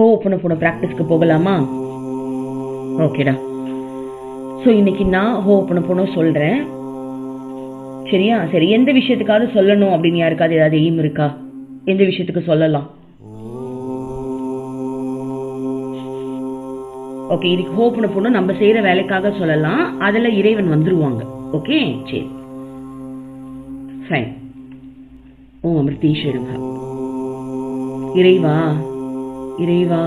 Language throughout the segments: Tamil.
ஹோ பண்ண போன ப்ராக்டிஸ்க்கு போகலாமா? ஓகேடா ஸோ இன்னைக்கு நான் ஹோ பண்ண போனோம் சொல்றேன். சரியா? சரி எந்த விஷயத்துக்காவது சொல்லணும் அப்படின்னு யாருக்காவது ஏதாவது எய்ம் இருக்கா? எந்த விஷயத்துக்கு சொல்லலாம்? ஓகே இதுக்கு ஹோப் போனோம் நம்ம செய்யற வேலைக்காக சொல்லலாம். அதில் இறைவன் வந்துருவாங்க. ஓகே சரி. ஃபைன் ஓ அமிர்தீஸ்வரங்க இறைவா இறைவா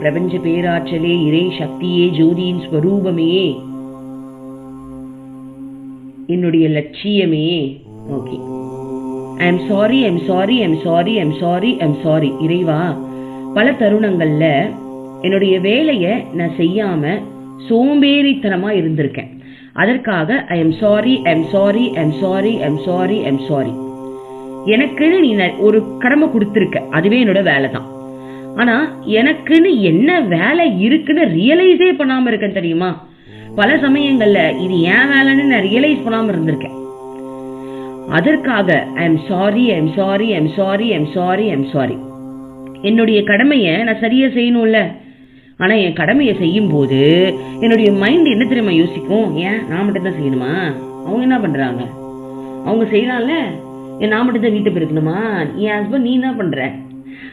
பிரபஞ்ச பேராற்றலே இறை சக்தியே ஜோதியின் ஸ்வரூபமே. என்னுடைய லட்சியமே. Okay. I am sorry I'm sorry I'm sorry I'm sorry I'm sorry இறைவா பல தருணங்கள்ல என்னுடைய வேலையை நான் செய்யாம சோம்பேறித்தனமா இருந்திருக்கேன். அதற்காக I am sorry I'm sorry I'm sorry I'm sorry I'm sorry எனக்குன்னு நீ ஒரு கடமை கொடுத்துருக்க. அதுவே என்னோட வேலை தான் ஆனா எனக்குன்னு என்ன வேலை இருக்குன்னு ரியலைஸே பண்ணாம இருக்கேன் தெரியுமா? பல சமயங்கள்ல இது ஏன் வேலைன்னு நான் ரியலைஸ் பண்ணாம இருந்திருக்கேன். அதற்காக I am sorry I am sorry I am sorry I am sorry I am sorry என்னுடைய கடமையை நான் சரியா செய்யணும்ல. ஆனா என் கடமையை செய்யும் போது என்னுடைய மைண்ட் என்ன தெரியுமா யோசிக்கும்? ஏன் நான் மட்டும் தான் செய்யணுமா? அவங்க என்ன பண்றாங்க? அவங்க செய்யலாம்ல என் நான் மட்டும் தான் வீட்டை பெருக்கணுமா? என் ஹஸ்பண்ட் நீ என்ன பண்ற?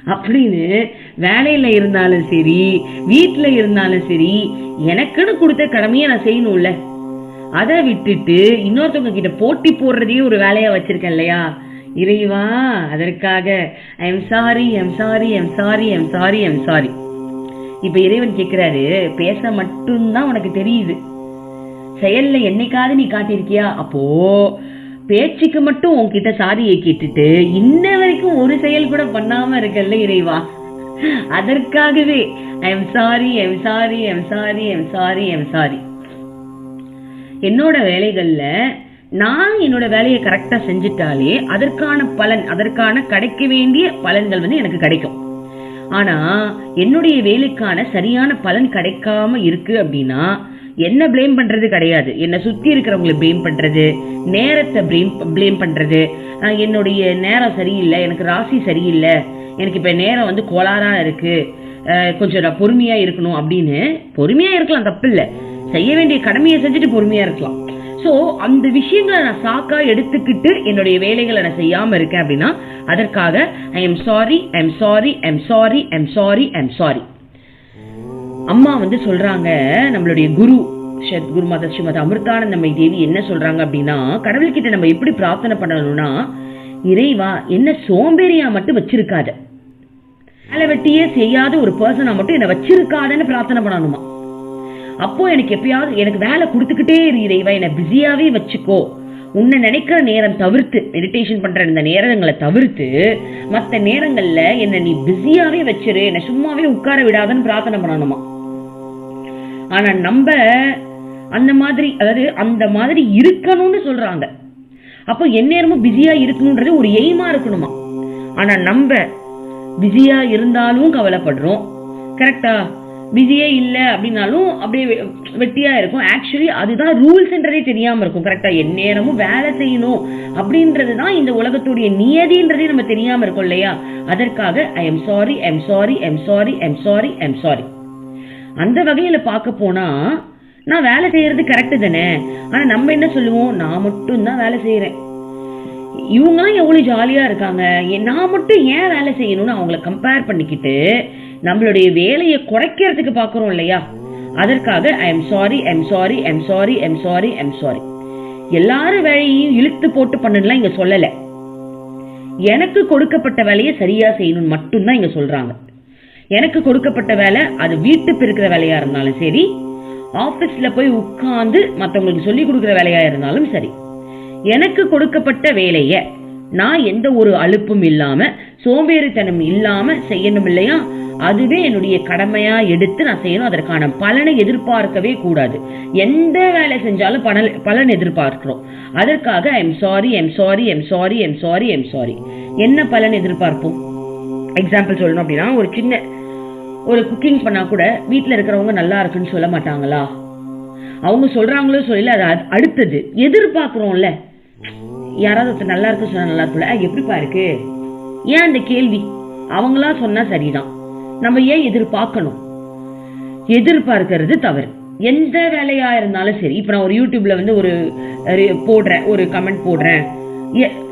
அப்படின்னு வேலையில் இருந்தாலும் சரி வீட்டுல இருந்தாலும் சரி எனக்குன்னு கொடுத்த கடமையை நான் செய்யணும்ல. அதை விட்டுட்டு இன்னொருத்தவங்க கிட்ட போட்டி போடுறதையும் ஒரு வேலையா வச்சிருக்கேன் இல்லையா? இறைவா அதற்காக I am sorry I'm sorry I'm sorry I'm sorry I'm sorry இப்ப இறைவன் கேக்குறாரு பேச மட்டும்தான் உனக்கு தெரியுது. செயல்ல என்னைக்காவது நீ காட்டியிருக்கியா? அப்போ பேச்சுக்கு மட்டும் உன்கிட்ட சாதியை கேட்டுட்டு இன்ன வரைக்கும் ஒரு செயல் கூட பண்ணாம இருக்கல்ல இறைவா? அதற்காகவே I am sorry I am sorry I am sorry I am sorry I am sorry என்னோட வேலைகள்ல நான் என்னோட வேலையை கரெக்டா செஞ்சுட்டாலே அதற்கான பலன் அதற்கான கிடைக்க வேண்டிய பலன்கள் வந்து எனக்கு கிடைக்கும். ஆனா என்னுடைய வேலைக்கான சரியான பலன் கிடைக்காம இருக்கு அப்படின்னா என்ன ப்ளேம் பண்றது கிடையாது. என்னை சுத்தி இருக்கிறவங்களை ப்ளேம் பண்றது நேரத்தை ப்ளேம் ப்ளேம் பண்றது. என்னுடைய நேரம் சரியில்லை எனக்கு ராசி சரியில்லை. எனக்கு இப்ப நேரம் வந்து கோளாறா இருக்கு. கொஞ்சம் நான் பொறுமையா இருக்கணும் அப்படின்னு பொறுமையா இருக்கலாம் தப்பு இல்லை. செய்ய வேண்டிய கடமையை செஞ்சுட்டு பொறுமையா இருக்கலாம். ஸோ அந்த விஷயங்களை நான் சாக்கா எடுத்துக்கிட்டு என்னுடைய வேலைகளை நான் செய்யாம இருக்கேன் அப்படின்னா அதற்காக I am sorry I am sorry I am sorry I am sorry I am sorry அம்மா வந்து சொல்றாங்க நம்மளுடைய குரு ஷத் குரு மாதா ஸ்ரீமதி அமிர்தானந்தமை தேவி என்ன சொல்றாங்க அப்படின்னா கடவுள்கிட்ட நம்ம எப்படி பிரார்த்தனை பண்ணணும்னா இறைவா என்ன சோம்பேறியா மட்டும் வச்சிருக்காத. வேலை வெட்டியே செய்யாத ஒரு பர்சனா மட்டும் என்ன வச்சிருக்காதன்னு பிரார்த்தனை பண்ணணுமா? அப்போ எனக்கு எப்பயாவது எனக்கு வேலை கொடுத்துக்கிட்டே இரு இறைவா என்னை பிஸியாவே வச்சுக்கோ. உன்னை நினைக்கிற நேரம் தவிர்த்து மெடிடேஷன் பண்ற இந்த நேரங்களை தவிர்த்து மற்ற நேரங்கள்ல என்ன நீ பிஸியாவே வச்சிரு என்னை சும்மாவே உட்கார விடாதன்னு பிரார்த்தனை பண்ணணுமா? ஆனா நம்ம அந்த மாதிரி அதாவது அந்த மாதிரி இருக்கணும்னு சொல்றாங்க. அப்போ எந்நேரமும் பிஸியா இருக்கணும்ன்றது ஒரு எய்மா இருக்கணுமா? ஆனா நம்ம பிஸியா இருந்தாலும் கவலைப்படுறோம். கரெக்டா பிஸியே இல்லை அப்படின்னாலும் அப்படியே வெ- வெட்டியா இருக்கும். ஆக்சுவலி அதுதான் ரூல்ஸ்ன்றதே தெரியாம இருக்கும். கரெக்டா எந்நேரமும் வேலை செய்யணும் அப்படின்றது தான் இந்த உலகத்துடைய நியதின்றதே நம்ம தெரியாம இருக்கும் இல்லையா? அதற்காக I am sorry I am sorry I am sorry I am sorry I am sorry அந்த வகையில பார்க்க போனா நான் வேலை செய்யறது கரெக்டு தானே. ஆனா நம்ம என்ன சொல்லுவோம்? நான் மட்டும் தான் வேலை செய்யறேன். இவங்கலாம் எவ்வளவு ஜாலியா இருக்காங்க. நான் மட்டும் ஏன் வேலை செய்யணும்னு அவங்கள கம்பேர் பண்ணிக்கிட்டு நம்மளுடைய வேலையை குறைக்கிறதுக்கு பாக்குறோம் இல்லையா? அதற்காக I am sorry I am sorry I am sorry I am sorry I am sorry எல்லாரும் வேலையையும் இழுத்து போட்டு பண்ணலாம் இங்க சொல்லல. எனக்கு கொடுக்கப்பட்ட வேலையை சரியா செய்யணும்னு மட்டும்தான் இங்க சொல்றாங்க. எனக்கு கொடுக்கப்பட்ட வேலை அது வீட்டு பெருக்கிற வேலையா இருந்தாலும் சரி ஆபீஸ்ல போய் உட்கார்ந்து மற்றவங்களுக்கு சொல்லி கொடுக்கிற வேலையா இருந்தாலும் சரி. எனக்கு கொடுக்கப்பட்ட வேலைய நான் எந்த ஒரு அலுப்பும் இல்லாம சோம்பேறித்தனம் இல்லாம செய்யணும் இல்லையா? அதுவே என்னுடைய கடமையா எடுத்து நான் செய்யணும். அதற்கான பலனை எதிர்பார்க்கவே கூடாது. எந்த வேலை செஞ்சாலும் பலன் பலன் எதிர்பார்க்கிறோம். அதற்காக I am sorry I am sorry I am sorry I am sorry I am sorry என்ன பலன் எதிர்பார்ப்போம்? எக்ஸாம்பிள் சொல்லணும் அப்படின்னா ஒரு சின்ன ஒரு குக்கிங் பண்ணா கூட வீட்டில் இருக்கிறவங்க நல்லா இருக்குன்னு சொல்ல மாட்டாங்களா? அவங்க சொல்றாங்களோ சொல்லல அது அடுத்தது. எதிர்பார்க்கிறோம்ல. யாராவது ஒருத்தர் நல்லா இருக்கு சொன்னா நல்லா இருக்குல்ல எப்படிப்பா இருக்கு? ஏன் அந்த கேள்வி? அவங்களா சொன்னா சரிதான். நம்ம ஏன் எதிர்பார்க்கணும்? எதிர்பார்க்கறது தவறு. எந்த வேலையா இருந்தாலும் சரி இப்ப நான் ஒரு யூடியூப்ல வந்து ஒரு போடுறேன் ஒரு கமெண்ட் போடுறேன்.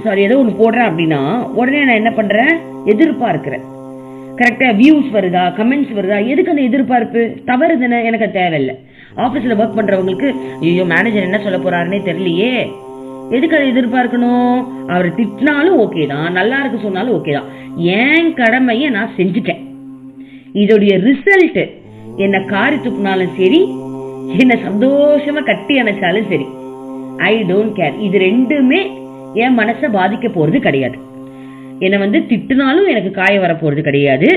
சாரி ஏதோ ஒன்று போடுறேன் அப்படின்னா உடனே நான் என்ன பண்றேன்? எதிர்பார்க்கிறேன். கரெக்டாக வியூஸ் வருதா? கமெண்ட்ஸ் வருதா? எதுக்கு அந்த எதிர்பார்ப்பு? தவறு தானே எனக்கு தேவையில்லை. ஆஃபீஸில் ஒர்க் பண்றவங்களுக்கு ஐயோ மேனேஜர் என்ன சொல்ல போறாருன்னே தெரியலையே. எதுக்கு அதை எதிர்பார்க்கணும்? அவர் திட்டினாலும் ஓகே தான். நல்லா இருக்கு சொன்னாலும் ஓகே தான். என் கடமையை நான் செஞ்சுட்டேன்? இதோடைய ரிசல்ட் என்னை காரி துப்புனாலும் சரி என்னை சந்தோஷமா கட்டி அணைச்சாலும் சரி. ஐ டோன்ட் கேர் இது ரெண்டுமே என் மனசை பாதிக்க போறது கிடையாது. என்னை வந்து திட்டுனாலும் எனக்கு காய வர கிடையாது.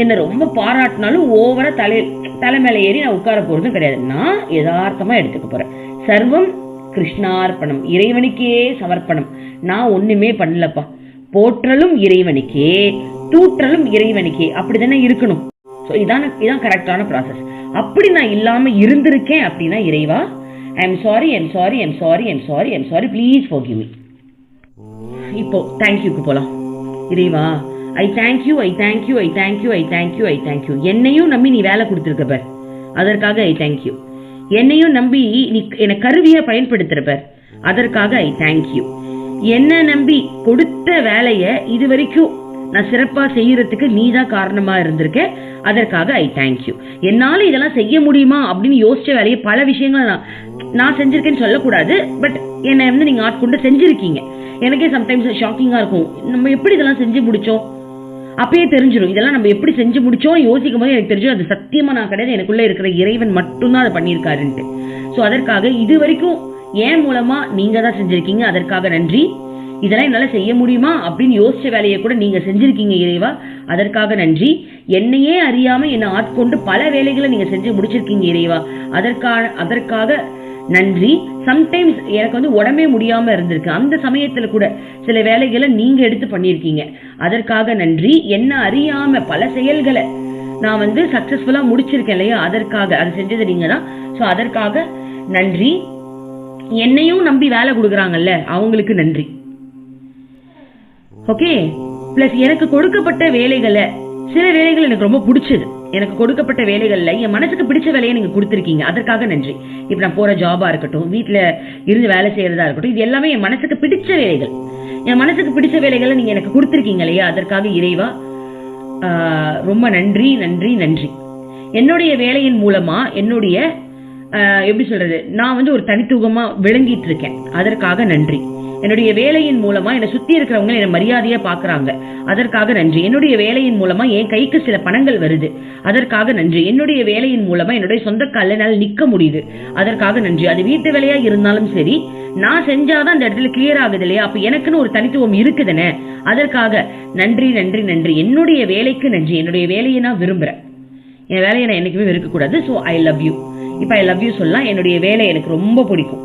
என்னை ரொம்ப பாராட்டினாலும் ஓவரா தலை தலை மேலே ஏறி நான் உட்கார போறதும் கிடையாது. நான் யதார்த்தமா எடுத்துக்க போறேன். சர்வம் கிருஷ்ணார்ப்பணம் இறைவனுக்கே சமர்ப்பணம். நான் ஒண்ணுமே பண்ணலப்பா. போற்றலும் இறைவனுக்கே தூற்றலும் இறைவனுக்கே. அப்படிதானே இருக்கணும். ஸோ இதான இதான் கரெக்டான ப்ராசஸ் அப்படி நான் இல்லாம இருந்திருக்கேன் அப்படின்னா இறைவா? I am sorry I'm sorry I'm sorry I'm sorry I'm sorry please forgive me இப்போ தேங்க்யூக்கு போகலாம் இறைவா I thank you I thank you I thank you I thank you I thank you என்னையும் நம்பி நீ வேலை கொடுத்துருக்க பார். அதற்காக ஐ தேங்க்யூ என்னையும் நம்பி நீ என்னை கருவியை பயன்படுத்துற பார். அதற்காக ஐ தேங்க்யூ என்ன நம்பி கொடுத்த வேலையை இது வரைக்கும் நான் சிறப்பாக செய்யறதுக்கு நீ தான் காரணமாக இருந்திருக்க. அதற்காக ஐ தேங்க்யூ என்னால் இதெல்லாம் செய்ய முடியுமா அப்படின்னு யோசிச்ச வேலையை பல விஷயங்களை நான் நான் செஞ்சிருக்கேன்னு சொல்லக்கூடாது. பட் என்னை வந்து நீங்கள் ஆட்கொண்டு செஞ்சுருக்கீங்க. எனக்கே சம்டைம்ஸ் ஷாக்கிங்கா இருக்கும். நம்ம எப்படி இதெல்லாம் செஞ்சு முடிச்சோம்? அப்பயே தெரிஞ்சிடும் இதெல்லாம் நம்ம எப்படி செஞ்சு முடிச்சோம் யோசிக்கும் போது எனக்கு தெரிஞ்சிடும் அது சத்தியமா நான் கிடையாது. எனக்குள்ள இருக்கிற இறைவன் மட்டும்தான் அதை பண்ணியிருக்காருன்ட்டு. ஸோ அதற்காக இது வரைக்கும் ஏன் மூலமா நீங்க தான் செஞ்சிருக்கீங்க? அதற்காக நன்றி. இதெல்லாம் என்னால செய்ய முடியுமா? அப்படின்னு யோசிச்ச வேலையை கூட நீங்க செஞ்சிருக்கீங்க இறைவா. அதற்காக நன்றி. என்னையே அறியாம என்னை ஆட்கொண்டு பல வேலைகளை நீங்க செஞ்சு முடிச்சிருக்கீங்க இறைவா. அதற்கான அதற்காக நன்றி. சம்டைம்ஸ் எனக்கு வந்து உடம்பே முடியாம இருந்திருக்கு. அந்த சமயத்துல கூட சில வேலைகளை நீங்க எடுத்து பண்ணியிருக்கீங்க. அதற்காக நன்றி. என்ன அறியாம பல செயல்களை நான் வந்து சக்சஸ்ஃபுல்லா முடிச்சிருக்கேன் இல்லையா? அதற்காக அது செஞ்சது நீங்க தான் ஸோ அதற்காக நன்றி. என்னையும் நம்பி வேலை கொடுக்குறாங்கல்ல அவங்களுக்கு நன்றி. ஓகே பிளஸ் எனக்கு கொடுக்கப்பட்ட வேலைகளை சில வேலைகள் எனக்கு ரொம்ப பிடிச்சது. எனக்கு கொடுக்கப்பட்ட வேலைகள்ல என் மனசுக்கு பிடிச்ச வேலையை நீங்க கொடுத்துருக்கீங்க. அதற்காக நன்றி. இப்ப நான் போற ஜாபா இருக்கட்டும் வீட்டுல இருந்து வேலை செய்யறதா இருக்கட்டும் இது எல்லாமே என் மனசுக்கு பிடிச்ச வேலைகள். என் மனசுக்கு பிடிச்ச வேலைகளை நீங்க எனக்கு கொடுத்துருக்கீங்க இல்லையா? அதற்காக இறைவா ஆஹ், ரொம்ப நன்றி நன்றி நன்றி. என்னுடைய வேலையின் மூலமா என்னுடைய எப்படி சொல்றது நான் வந்து ஒரு தனித்துவமா விளங்கிட்டு இருக்கேன். அதற்காக நன்றி. என்னுடைய வேலையின் மூலமா என்னை சுத்தி இருக்கிறவங்க என்னை மரியாதையா பாக்குறாங்க. அதற்காக நன்றி. என்னுடைய வேலையின் மூலமா என் கைக்கு சில பணங்கள் வருது. அதற்காக நன்றி. என்னுடைய வேலையின் மூலமா என்னுடைய சொந்த கால என்னால் நிக்க முடியுது. அதற்காக நன்றி. அது வீட்டு வேலையா இருந்தாலும் சரி நான் செஞ்சாதான் அந்த இடத்துல கிளியர் ஆகுது இல்லையா? அப்ப எனக்குன்னு ஒரு தனித்துவம் இருக்குதுன்னு அதற்காக நன்றி நன்றி நன்றி. என்னுடைய வேலைக்கு நன்றி. என்னுடைய வேலையை நான் விரும்புறேன். என் வேலையை நான் என்னைக்குமே வெறுக்கக்கூடாது. ஸோ ஐ லவ் யூ இப்போ ஐ லவ் யூ சொல்லலாம். என்னுடைய வேலை எனக்கு ரொம்ப பிடிக்கும்.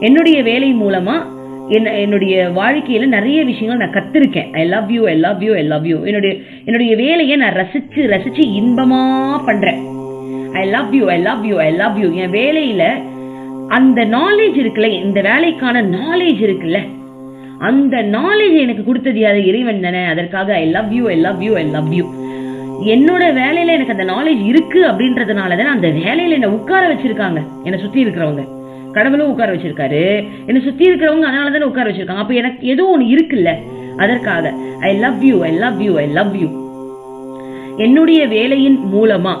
என்னுடைய வேலை மூலமா என்ன என்னுடைய வாழ்க்கையில நிறைய விஷயங்கள் நான் கத்திருக்கேன். I love you I love you I love you என்னுடைய என்னுடைய வேலையை நான் ரசிச்சு ரசிச்சு இன்பமா பண்றேன். I love you I love you I love you என் வேலையில அந்த நாலேஜ் இருக்குல்ல இந்த வேலைக்கான நாலேஜ் இருக்குல்ல அந்த நாலேஜ் எனக்கு கொடுத்தது யாரு? இறைவன் தானே. அதற்காக I love you I love you I love you என்னோட வேலையில எனக்கு அந்த நாலேஜ் இருக்கு அப்படின்றதுனால தான் அந்த வேலையில என்ன உட்கார வச்சிருக்காங்க. என்னை சுத்தி இருக்கிறவங்க. கடவுளும் உட்கார வச்சிருக்காரு. என்னை சுத்தி இருக்கிறவங்க அதனால தானே உட்கார வச்சிருக்காங்க. அப்ப எனக்கு ஏதோ ஒண்ணு இருக்குல்ல? அதற்காக I love you I love you I love you என்னுடைய வேலையின் மூலமா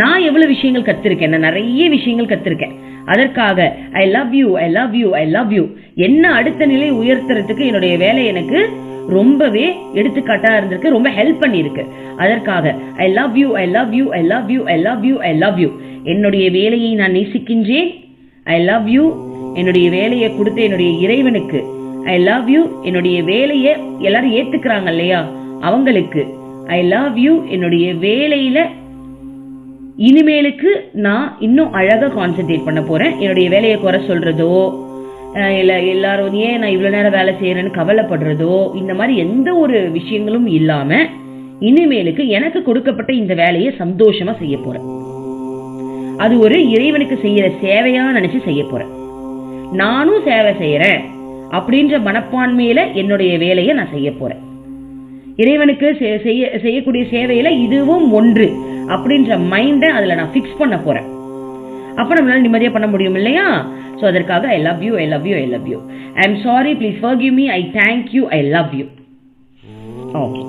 நான் எவ்வளவு விஷயங்கள் கத்திருக்கேன் நான் நிறைய விஷயங்கள் கத்திருக்கேன். அதற்காக I love you I love you I love you என்ன அடுத்த நிலை உயர்த்துறதுக்கு என்னுடைய வேலை எனக்கு ரொம்பவே எடுத்துக்காட்டா இருந்திருக்கு ரொம்ப ஹெல்ப் பண்ணியிருக்கு. அதற்காக I love you I love you I love you I love you I love you என்னுடைய வேலையை நான் நேசிக்கின்றேன். ஐ லவ் யூ என்னுடைய வேலையை கொடுத்த என்னுடைய இறைவனுக்கு. ஐ லவ் யூ என்னுடைய வேலையை எல்லாரும் ஏத்துக்கிறாங்க இல்லையா? அவங்களுக்கு. ஐ லவ் யூ என்னுடைய வேலையில இனிமேலுக்கு நான் இன்னும் அழகா கான்சென்ட்ரேட் பண்ண போறேன். என்னுடைய வேலையை குறை சொல்றதோ இல்லை எல்லாரும் ஏன் நான் இவ்வளோ நேரம் வேலை செய்யறேன்னு கவலைப்படுறதோ இந்த மாதிரி எந்த ஒரு விஷயங்களும் இல்லாமல் இனிமேலுக்கு எனக்கு கொடுக்கப்பட்ட இந்த வேலையை சந்தோஷமாக செய்ய போகிறேன் அது ஒரு இறைவனுக்கு செய்யற சேவையா நினைச்சு செய்ய போறேன். நானும் சேவை செய்யறேன் அப்படின்ற மனப்பான்மையில என்னுடைய வேலையை நான் செய்ய போறேன். இறைவனுக்கு செய்ய செய்யக்கூடிய சேவையில இதுவும் ஒன்று அப்படின்ற மைண்டை அதுல நான் ஃபிக்ஸ் பண்ண போறேன். அப்போ நம்மளால நிம்மதியாக பண்ண முடியும் இல்லையா? ஸோ அதற்காக I love you I love you I love you I am sorry please forgive me I thank you I love you okay